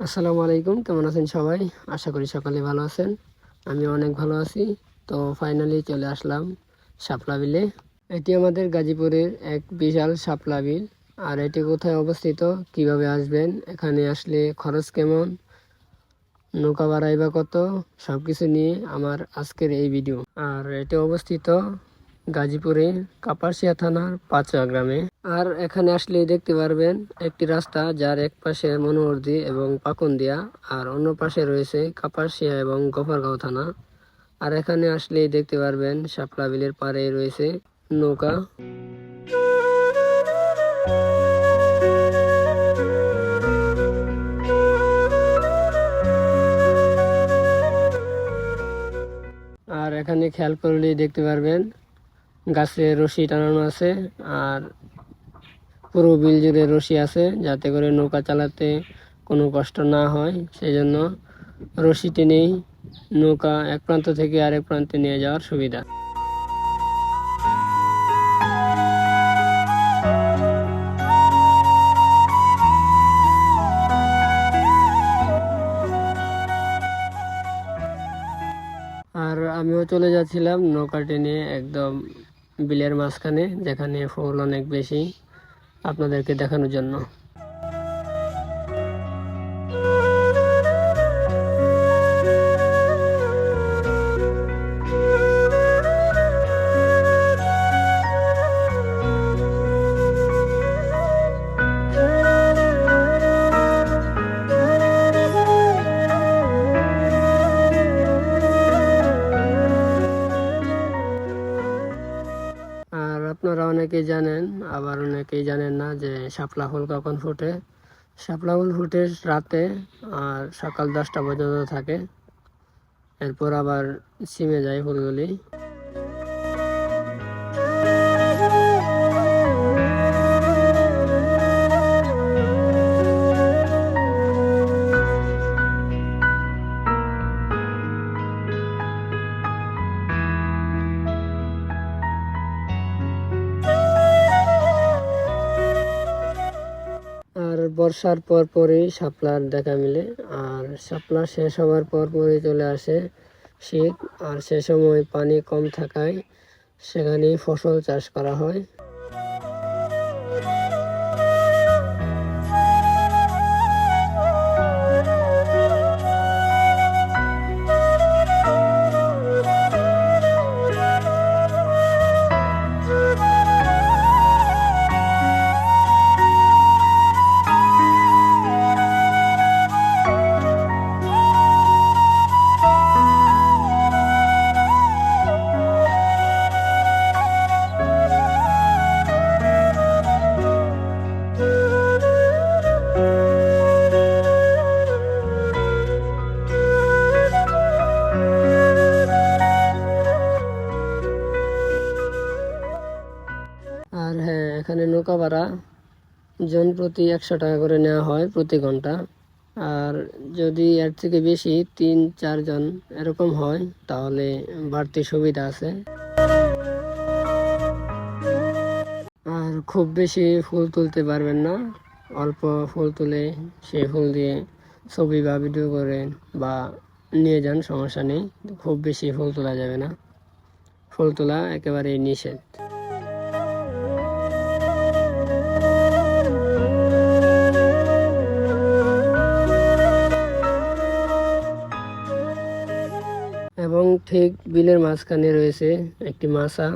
আসসালামু আলাইকুম, কেমন আছেন সবাই? আশা করি সকালে ভালো আছেন। আমি অনেক ভালো আছি। তো ফাইনালি চলে আসলাম শাপলা বিলে। এটি আমাদের গাজীপুরের এক বিশাল শাপলা বিল। আর এটি কোথায় অবস্থিত, কীভাবে আসবেন, এখানে আসলে খরচ কেমন, নৌকা ভাড়াই বা কত সব কিছু নিয়ে আমার আজকের এই ভিডিও আর এটি অবস্থিত গাজীপুরে, কাপাসিয়া থানার পাঁচুয়া গ্রামে। আর এখানে আসলে দেখতে পারবেন, একটি রাস্তা যার এক পাশে মনোহরদি এবং পাকুন্দিয়া, আর অন্য পাশে রয়েছে কাপাসিয়া এবং গফরগাঁও থানা। আর এখানে আসলে দেখতে পারবেন, শাপলা বিলের পাড়ে রয়েছে নৌকা। আর এখানে খেয়াল করলেই দেখতে পারবেন গাছে রশি টানানো আছে আর পুরো বিল জুড়ে রশি আছে যাতে করে নৌকা চালাতে কোনো কষ্ট না হয়। সেই জন্য রশি টেনেই নৌকা এক প্রান্ত থেকে আরেক প্রান্তে নিয়ে যাওয়ার সুবিধা। আর আমিও চলে যাচ্ছিলাম নৌকা টেনে একদম বিলের মাঝখানে যেখানে ফুল অনেক বেশি আপনাদেরকে দেখানোর জন্য। আপনারা অনেকেই জানেন, আবার অনেকেই জানেন না যে শাপলা ফুল কখন ফুটে। শাপলা ফুল ফুটে রাতে আর সকাল দশটা পর্যন্ত থাকে। এরপর আবার সিমে যায় ফুলগুলি। বর্ষার পর পরই শাপলার দেখা মিলে, আর শাপলা শেষ হওয়ার পর পরই চলে আসে শীত, আর সে সময় পানি কম থাকায় সেখানেই ফসল চাষ করা হয়। এখানে নৌকা ভাড়া জন প্রতি একশো টাকা করে নেওয়া হয় প্রতি ঘণ্টা। আর যদি এর থেকে বেশি তিন চারজন এরকম হয়, তাহলে বাড়তি সুবিধা আছে। আর খুব বেশি ফুল তুলতে পারবেন না। অল্প ফুল তুলে সেই ফুল দিয়ে ছবি বা ভিডিও করেন বা নিয়ে যান, সমস্যা নেই। খুব বেশি ফুল তোলা যাবে না। ফুল তোলা একেবারেই নিষেধ। ঠিক বিলের মাঝখানে রয়েছে একটি মাছা,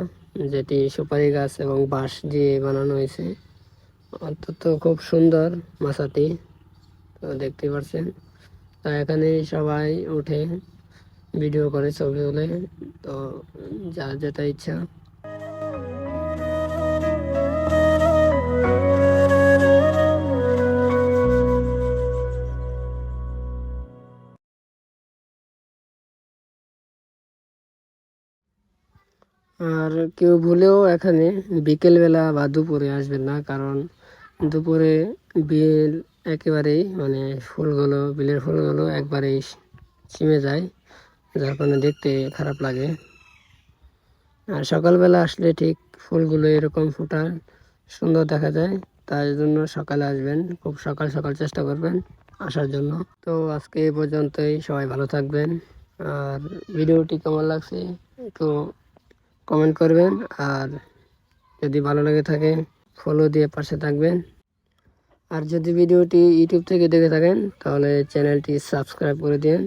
যেটি সুপারি গাছ এবং বাঁশ দিয়ে বানানো হয়েছে। অত্যন্ত খুব সুন্দর মাছাটি, তো দেখতে পাচ্ছেন। তো এখানে সবাই উঠে ভিডিও করে ছবি তোলে, তো যার যেটা ইচ্ছা আর কেউ ভুলেও এখানে বিকেলবেলা বা দুপুরে আসবেন না, কারণ দুপুরে বিল একেবারেই মানে ফুলগুলো, বিলের ফুলগুলো একবারেই ছিমে যায়, যার কারণে দেখতে খারাপ লাগে। আর সকালবেলা আসলে ঠিক ফুলগুলো এরকম ফোটা সুন্দর দেখা যায়, তাই জন্য সকালে আসবেন, খুব সকাল সকাল চেষ্টা করবেন আসার জন্য। তো আজকে এই পর্যন্তই, সবাই ভালো থাকবেন। আর ভিডিওটি কেমন লাগছে একটু কমেন্ট করবেন। আর যদি ভালো লেগে থাকে ফলো দিয়ে পাশে থাকবেন। আর যদি ভিডিওটি ইউটিউব থেকে দেখে থাকেন, তাহলে চ্যানেলটি সাবস্ক্রাইব করে দিন।